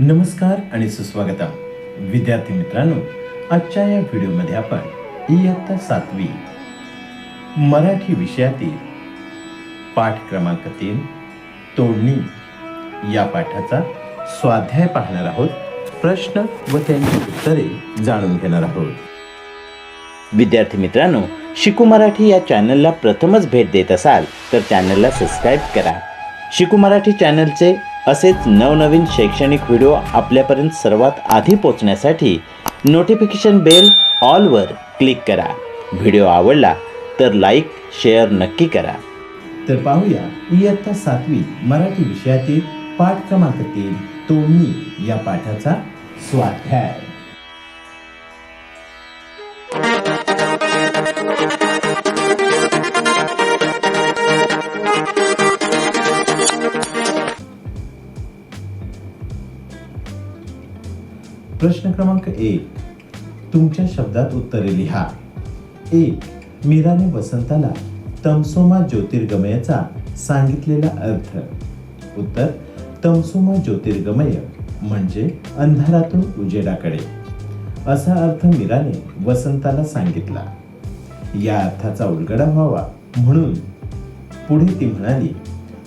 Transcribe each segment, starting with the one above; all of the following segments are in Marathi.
नमस्कार आणि सुस्वागतम. विद्यार्थी मित्रांनो आजच्या या व्हिडिओमध्ये आपण इयत्ता सातवी मराठी विषयातील पाठ क्रमांक तीन तोडणी या पाठाचा स्वाध्याय पाहणार आहोत. प्रश्न व त्यांची उत्तरे जाणून घेणार आहोत. विद्यार्थी मित्रांनो शिकू मराठी या चॅनलला प्रथमच भेट देत असाल तर चॅनलला सबस्क्राईब करा. शिकू मराठी चॅनलचे असेच नवनवीन शैक्षणिक व्हिडिओ आपल्यापर्यंत सर्वात आधी पोचण्यासाठी नोटिफिकेशन बेल ऑलवर क्लिक करा. व्हिडिओ आवडला तर लाईक शेअर नक्की करा. तर पाहूया इयत्ता सातवी मराठी विषयातील पाठ क्रमांक तीन. तोडणी या पाठाचा स्वाध्याय. प्रश्न क्रमांक एक. तुमच्या शब्दात उत्तरे लिहा. एक. मीराने वसंताला तमसोमा ज्योतिर्गमयचा सांगितलेला अर्थ. उत्तर. तमसोमा ज्योतिर्गमय म्हणजे अंधारातून उजेडाकडे. असा अर्थ मीराने वसंताला सांगितला. या अर्थाचा उलगडा व्हावा म्हणून पुढे ती म्हणाली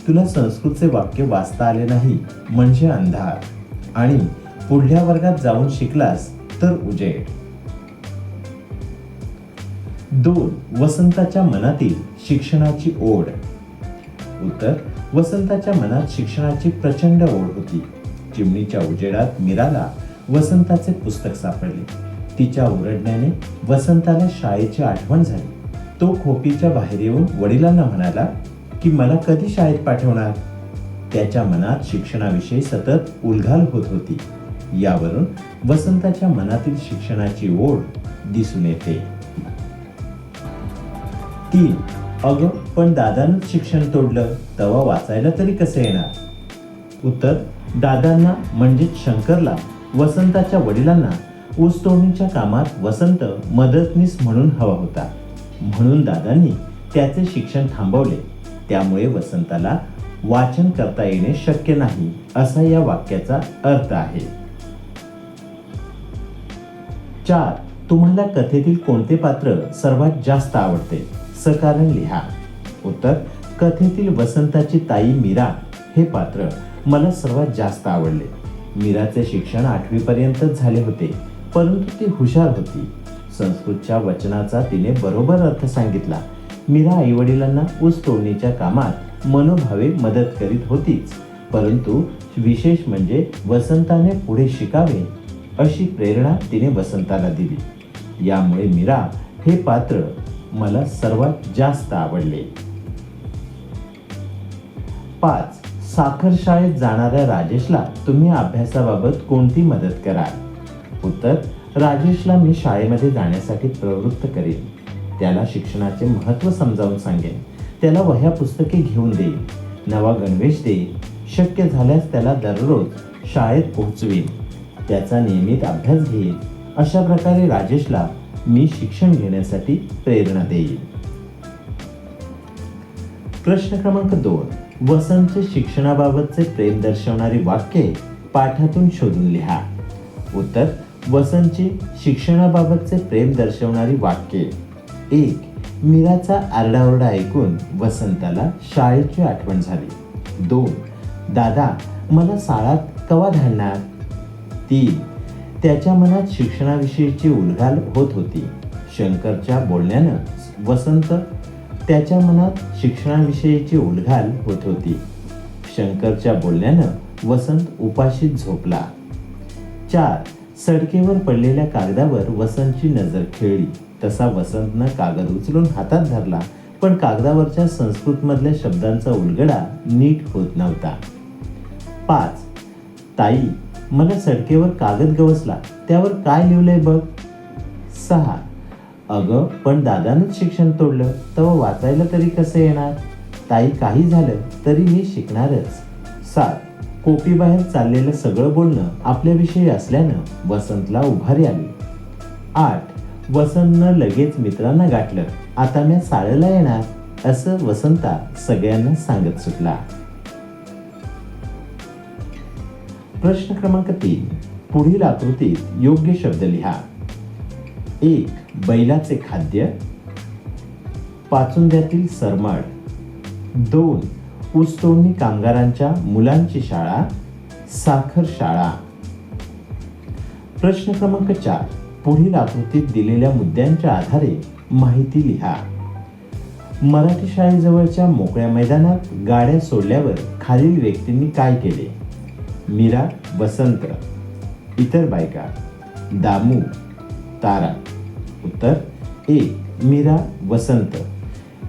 तुला संस्कृतचे वाक्य वाचता आले नाही म्हणजे अंधार. आणि पुढल्या वर्गात जाऊन शिकलास तर उजेड दोन वसंताच्या मनातील शिक्षणाची ओढ. उत्तर वसंताच्या मनात शिक्षणाची प्रचंड ओढ होती. चिमणीच्या उजेडात मीराला वसंताचे पुस्तक सापडले. तिच्या ओरडण्याने वसंताला शाळेची आठवण झाली. तो खोपीच्या बाहेर येऊन वडिलांना म्हणाला की मला कधी शाळेत पाठवणार? त्याच्या मनात शिक्षणाविषयी सतत उलघाल होत होती. यावरून वसंताच्या मनातील शिक्षणाची ओढ दिसून येते. तीन अगं पण दादानंच शिक्षण तोडलं तवा वाचायला तरी कसे येणार? उत्तर दादांना म्हणजेच शंकरला वसंताच्या वडिलांना ऊसतोडणीच्या कामात वसंत मदतनीस म्हणून हवा होता. म्हणून दादांनी त्याचे शिक्षण थांबवले. त्यामुळे वसंताला वाचन करता येणे शक्य नाही असा या वाक्याचा अर्थ आहे. चार तुम्हाला कथेतील कोणते पात्र सर्वात जास्त आवडते? सकारण लिहा. उत्तर कथेतील वसंताची ताई मीरा हे पात्र मला सर्वात जास्त आवडले. मीराचे शिक्षण आठवीपर्यंतच झाले होते परंतु ती हुशार होती. संस्कृतच्या वचनाचा तिने बरोबर अर्थ सांगितला. मीरा आईवडिलांना ऊस तोडणीच्या कामात मनोभावे मदत करीत होतीच परंतु विशेष म्हणजे वसंताने पुढे शिकावे अशी प्रेरणा तिने वसंताला दिली. यामुळे मीरा हे पात्र मला सर्वात जास्त आवडले. पाच. साखर शाळेत जाणाऱ्या राजेशला तुम्ही अभ्यासाबाबत कोणती मदत कराल? उत्तर राजेशला मी शाळेमध्ये जाण्यासाठी प्रवृत्त करेन. त्याला शिक्षणाचे महत्त्व समजावून सांगेन. त्याला वह्या पुस्तके घेऊन देईन. नवा गणवेश देईन. शक्य झाल्यास त्याला दररोज शाळेत पोहोचवेन. त्याचा नियमित अभ्यास घेईन अशा प्रकारे राजेशला मी शिक्षण घेण्यासाठी प्रेरणा देईन प्रश्न क्रमांक दोन. वसंतचे शिक्षणाबाबतचे प्रेम दर्शवणारी वाक्ये पाठातून शोधून लिहा. उत्तर वसंतची शिक्षणाबाबतचे प्रेम दर्शवणारी वाक्ये. एक मीराचा आरडाओरडा ऐकून वसंताला शाळेची आठवण झाली. दोन दादा मला शाळात कवा धाडणार ती त्याच्या मनात शिक्षणाविषयीची उलघाल होत होती. शंकरच्या बोलण्यानं वसंत त्याच्या मनात शिक्षणाविषयीची उलघाल होत होती. शंकरच्या बोलण्यानं वसंत उपाशीत झोपला. चार सडकेवर पडलेल्या कागदावर वसंतची नजर खेळली. तसा वसंतनं कागद उचलून हातात धरला पण कागदावरच्या संस्कृतमधल्या शब्दांचा उलगडा नीट होत नव्हता. पाच ताई मला सडकेवर कागद गवसला त्यावर काय लिहिलंय बघ? सहा. अगं पण दादानंच शिक्षण तोडलं तेव्हा वाचायला तरी कसं येणार? ताई काही झालं तरी मी शिकणारच. सात. कोपीबाहेर चाललेलं सगळं बोलणं आपल्याविषयी असल्यानं वसंतला उभारी आली. आठ. वसंतनं लगेच मित्रांना गाठलं. आता मी साळेला येणार असं वसंता सगळ्यांना सांगत सुटला. प्रश्न क्रमांक तीन. पुढील आकृतीत योग्य शब्द लिहा. एक बैलाचे खाद्य. पाचुंद्यातील सरमड दोन ऊसतोडणी कामगारांच्या मुलांची शाळा. साखर शाळा. प्रश्न क्रमांक चार. पुढील आकृतीत दिलेल्या मुद्द्यांच्या आधारे माहिती लिहा. मराठी शाळेजवळच्या मोकळ्या मैदानात गाड्या सोडल्यावर खालील व्यक्तींनी काय केले? मीरा वसंत इतर बायका दामू तारा. उत्तर ए मीरा वसंत.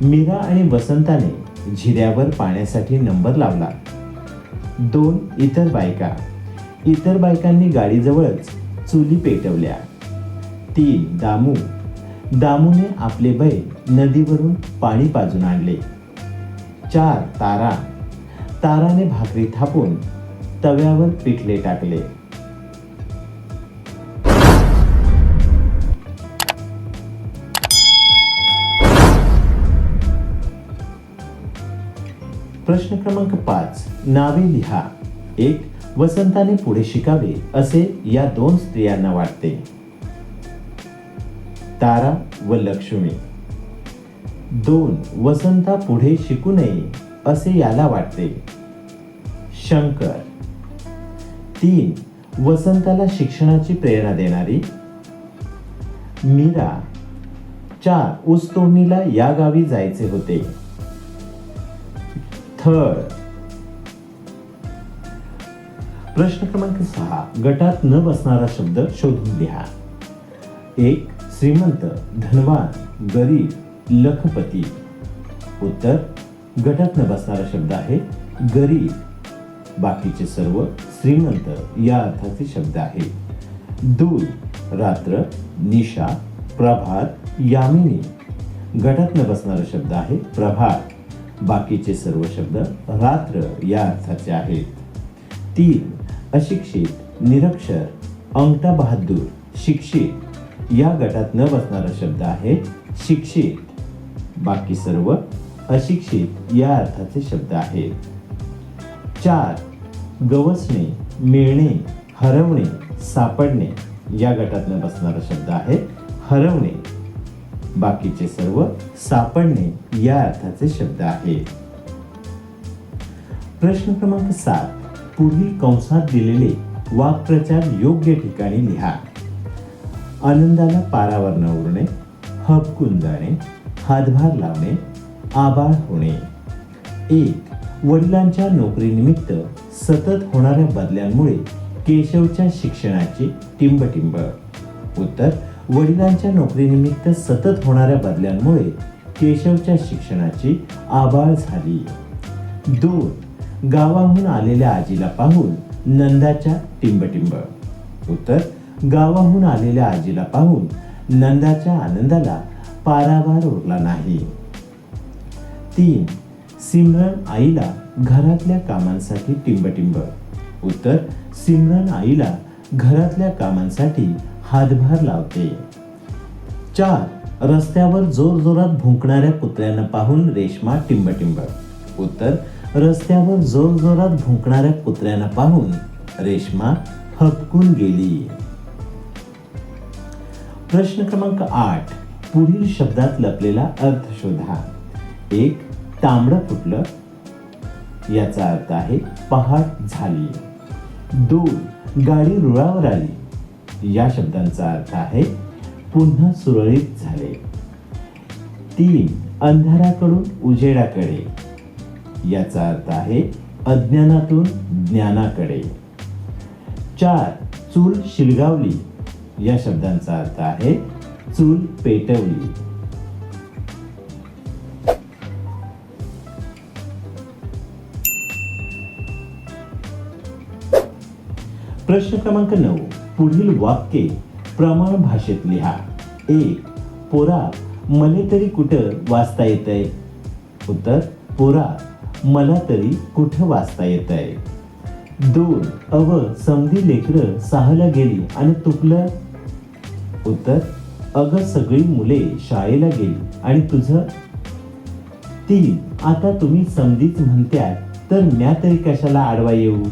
मीरा आणि वसंताने झिऱ्यावर पाण्यासाठी नंबर लावला. दोन इतर बायका. इतर बायकांनी गाडीजवळच चुली पेटवल्या. तीन दामू. दामूने आपले बैल नदीवरून पाणी पाजून आणले. चार तारा. ताराने भाकरी थापून तव्यावर पिठले टाकले. प्रश्न क्रमांक पाच. नावे लिहा. एक वसंताने पुढे शिकावे असे या दोन स्त्रियांना वाटते. तारा व लक्ष्मी. दोन वसंता पुढे शिकू नये असे याला वाटते. शंकर. तीन वसंताला शिक्षणाची प्रेरणा देणारी. मीरा चार ऊस तोडणीला या गावी जायचे होते. थर्ड प्रश्न क्रमांक सहा गटात न बसणारा शब्द शोधून लिहा. एक श्रीमंत धनवान गरीब लखपती. उत्तर गटात न बसणारा शब्द आहे गरीब. बाकीचे सर्व श्रीमंत या अर्थाचे शब्द आहेत. दूर रात्र निशा प्रभात यामिनी. गटात न बसणारा शब्द आहे प्रभात. बाकीचे सर्व शब्द रात्र या अर्थाचे आहेत. तीन अशिक्षित निरक्षर अंगठा बहादूर शिक्षित. या गटात न बसणारा शब्द आहे शिक्षित. बाकी सर्व अशिक्षित या अर्थाचे शब्द आहेत. चार गवसणे मिळणे हरवणे सापडणे या गटातनं बसणारा शब्द आहे हरवणे. बाकीचे सर्व सापडणे या अर्थाचे शब्द आहेत प्रश्न क्रमांक सात पुढील कंसात दिलेले वाक्प्रचार योग्य ठिकाणी लिहा. आनंदाला पारावर न उरणे हपकून जाणे हातभार लावणे आबाळ होणे. एक वडिलांच्या नोकरीनिमित्त सतत होणाऱ्या बदल्यांमुळे केशवच्या शिक्षणाची टिंबटिंब. उत्तर वडिलांच्या नोकरीनिमित्त सतत होणाऱ्या बदल्यांमुळे केशवच्या शिक्षणाची आबाळ झाली. दोन गावाहून आलेल्या आजीला पाहून नंदाच्या टिंबटिंब. उत्तर गावाहून आलेल्या आजीला पाहून नंदाच्या आनंदाला पारावार उरला नाही. तीन सिमरन आईला घरातल्या कामांसाठी टिंबटिंब. उत्तर सिमरन आईला घरातल्या कामांसाठी हातभार लावते. चार रस्त्यावर जोर जोरात भुंकणाऱ्या कुत्र्यांना पाहून रेशमा टिंबटिंब. उत्तर रस्त्यावर जोर जोरात भुंकणाऱ्या कुत्र्यांना पाहून रेशमा हपकून गेली. प्रश्न क्रमांक आठ पुढील शब्दात लपलेला अर्थ शोधा एक तांबडं फुटलं. याचा अर्थ आहे पहाट झाली. दूर गाडी रुळावर आली. या शब्दांचा अर्थ आहे पुन्हा सुरळीत झाले. तीन अंधाराकडून उजेडाकडे. याचा अर्थ आहे अज्ञानातून ज्ञानाकडे. चार चूल शिलगावली. या शब्दांचा अर्थ आहे चूल पेटवली. प्रश्न क्रमांक नऊ. पुढील वाक्ये प्रमाण भाषेत लिहा. एक पोरा मले तरी कुठं वाचता येतंय? उत्तर पोरा मला तरी कुठं वाचता येतंय? दोन अव समधी लेकरं सहाला गेली आणि तुकलं उत्तर अग सगळी मुले शाळेला गेली आणि तुझं? तीन आता तुम्ही समधीच म्हणत्यात तर म्या तरी कशाला आडवा येऊ?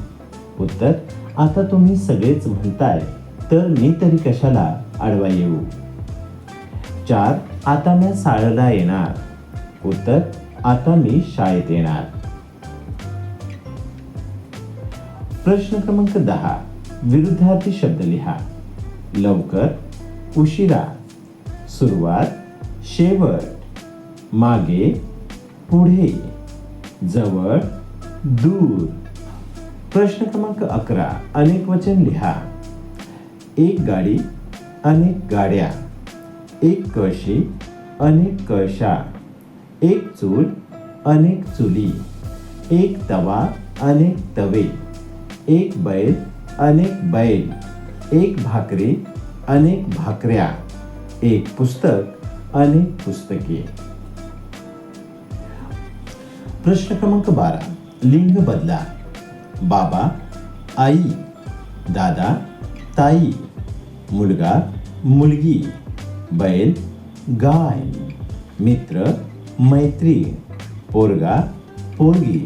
उत्तर आता तुम्ही सगळेच म्हणताय तर मी तरी कशाला आडवा येऊ? चार आता मी शाळेला येणार. उत्तर आता मी शाळेत येणार. प्रश्न क्रमांक दहा विरुद्धार्थी शब्द लिहा. लवकर उशिरा. सुरुवात शेवट. मागे पुढे. जवळ दूर. प्रश्न क्रमांक अकरा अनेक वचन लिहा. एक गाडी अनेक गाड्या. एक कळशी अनेक कळशा. एक चूल अनेक चुली. एक तवा अनेक तवे. एक बैल अनेक बैल. एक भाकरी अनेक भाकऱ्या. एक पुस्तक अनेक पुस्तके. प्रश्न क्रमांक बारा लिंग बदला. बाबा आई दादा ताई मुलगा मुलगी बैल गाय मित्र मैत्री पोरगा पोरगी.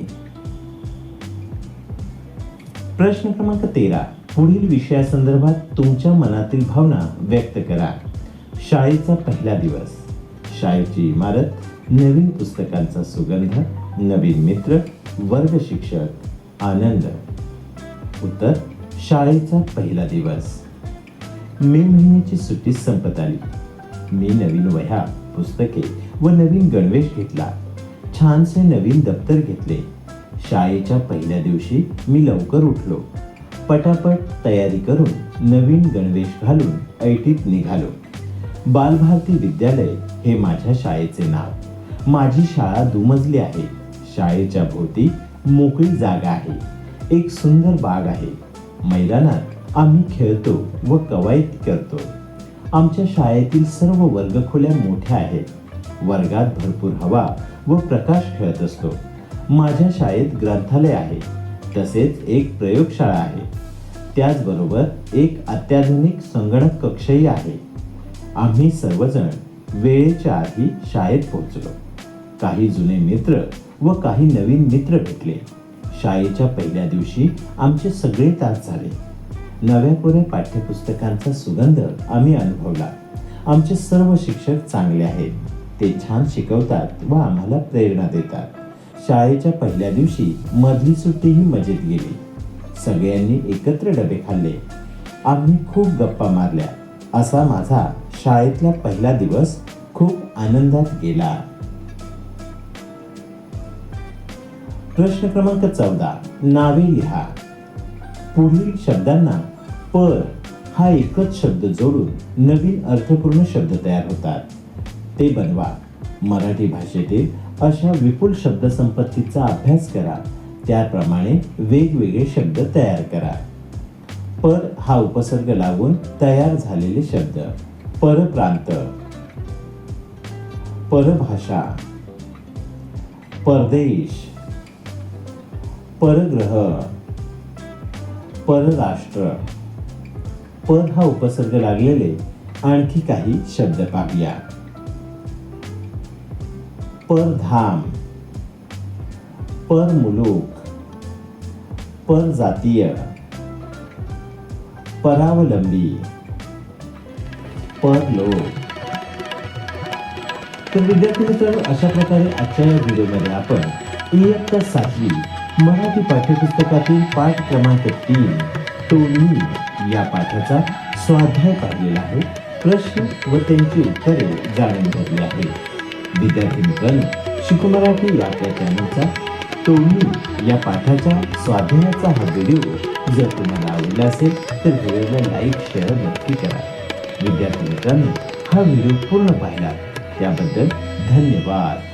प्रश्न क्रमांक तेरा. पुढील विषयासंदर्भात तुमच्या मनातील भावना व्यक्त करा. शाळेचा पहिला दिवस. शाळेची इमारत नवीन पुस्तकांचा सुगंध नवीन मित्र वर्ग शिक्षक आनंद. उत्तर शाळेचा पहिला दिवस. मे महिन्याची सुट्टी संपत आली. मी नवीन वह्या पुस्तके व नवीन गणवेश घेतला. छानसे नवीन दप्तर घेतले. शाळेच्या पहिल्या दिवशी मी लवकर उठलो. पटापट तयारी करून नवीन गणवेश घालून ऐटीत निघालो. बालभारती विद्यालय हे माझ्या शाळेचे नाव. माझी शाळा दुमजली आहे. शाळेच्या भोवती मोकळी जागा आहे. एक सुंदर बाग आहे. मैदानात आम्ही खेळतो व कवायत करतो. आमच्या शाळेतील सर्व वर्गखोल्या मोठ्या आहेत. वर्गात भरपूर हवा व प्रकाश खेळत असतो. माझ्या शाळेत ग्रंथालय आहे. तसेच एक प्रयोगशाळा आहे. त्याचबरोबर एक अत्याधुनिक संगणक कक्षही आहे. आम्ही सर्वजण वेळेच्या आधी शाळेत पोहोचलो. काही जुने मित्र व काही नवीन मित्र भेटले. शाळेच्या पहिल्या दिवशी आमचे सगळे तास झाले. नव्या कोऱ्या पाठ्यपुस्तकांचा सुगंध आम्ही अनुभवला. आमचे सर्व शिक्षक चांगले आहेत. ते छान शिकवतात व आम्हाला प्रेरणा देतात. शाळेच्या पहिल्या दिवशी मधली सुट्टीही मजेत गेली. सगळ्यांनी एकत्र डबे खाल्ले. आम्ही खूप गप्पा मारल्या. असा माझा शाळेतला पहिला दिवस खूप आनंदात गेला. प्रश्न क्रमांक चौदा नावे लिहा. पुढील शब्दांना पर हा एकच शब्द जोडून नवीन अर्थपूर्ण शब्द तयार होतात. ते बनवा. मराठी भाषेतील अशा विपुल शब्दसंपत्तीचा अभ्यास करा. त्याप्रमाणे वेगवेगळे शब्द तयार करा. पर हा उपसर्ग लागून तयार झालेले शब्द. परप्रांत. परभाषा. परदेश. परग्रह परराष्ट्र. पर हा उपसर्ग लागलेले आणखी काही शब्द पाहूया. परधाम परमुलूक परजातीय परावलंबी परलोक. तर विद्यार्थी मित्रांनो अशा प्रकारे आजच्या या व्हिडिओमध्ये आपण इयत्ता सातवी मराठी पाठ्यपुस्तकातील पाठ क्रमांक तीन टोनी या पाठाचा स्वाध्याय पाहिलेला आहे. प्रश्न व त्यांची उत्तरे जाणून घेतली आहेत विद्यार्थी मित्रांनो शिकू मराठी या चॅनलचा टोनी या पाठाच्या स्वाध्यायाचा हा व्हिडिओ जर तुम्हाला आवडला असेल तर व्हिडिओला लाईक शेअर नक्की करा. विद्यार्थी मित्रांनो हा व्हिडिओ पूर्ण पाहिला त्याबद्दल धन्यवाद.